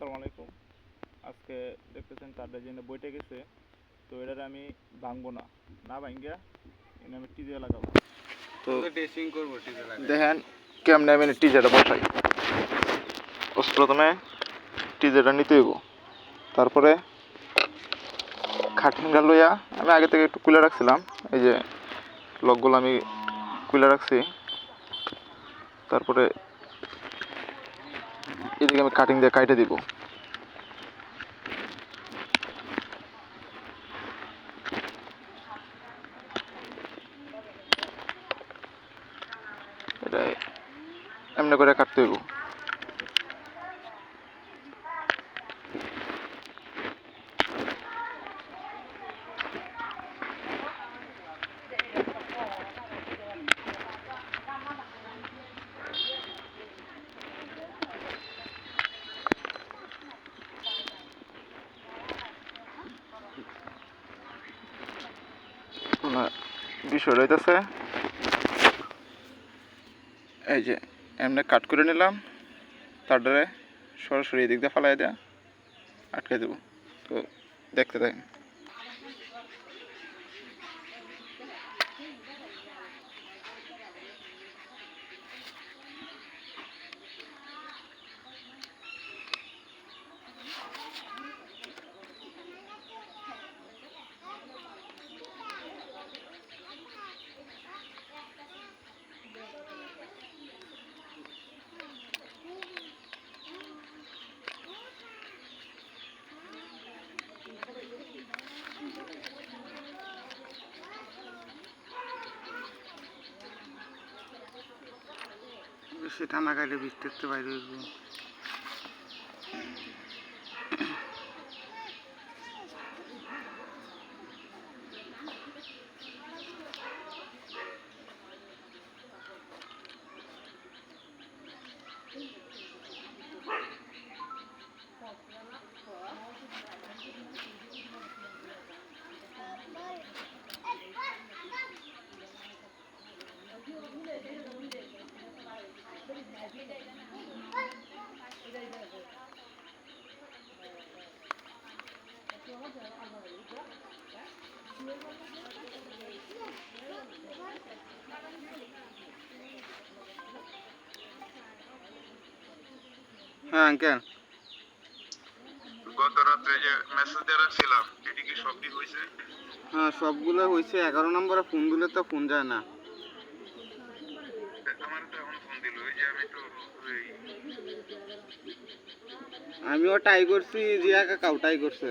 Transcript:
আসসালামু আলাইকুম। আজকে দেখতেছেন তারটা জন্য বইটা গেছে তো এটার আমি ভাঙবো না। না ভাঙ্গিয়া এনে আমি টিজে লাগাবো। তো টেস্টিং করব আছে দেখেন কেমনে আমি টিজাটা বসাই। প্রথমে টিজাটা নিতে হইব। তারপরে খাটিনটা লইয়া আমি আগে থেকে একটু কুলে রাখছিলাম। এই যে লকগুলো আমি কুলে রাখছি। তারপরে এদিকে আমি কাটিং দিয়ে কাটে দিব। এমনি করে কাটতে হইব। বিষয় হইতেছে এই যে, এমনি কাট করে নিলাম, তারপরে সরাসরি এদিক দিয়ে ফালাই দেওয়া আটকে দেবো। তো দেখতে থাকেন। বেশি না খাইলে বৃষ্টি দেখতে বাইরে হ্যাঁ আঙ্কেল গত রাত্রে যে মেসেজ দিয়ে রাখছিলাম এটি কি সবটি হয়েছে? হ্যাঁ সবগুলো হয়েছে। এগারো নম্বরে ফোন দিলে তো ফোন যায় না। আমার তো এখন ফোন দিল। ওই যে আমি তো আমিও ট্রাই করছি জিয়া কাকাও ট্রাই করছে।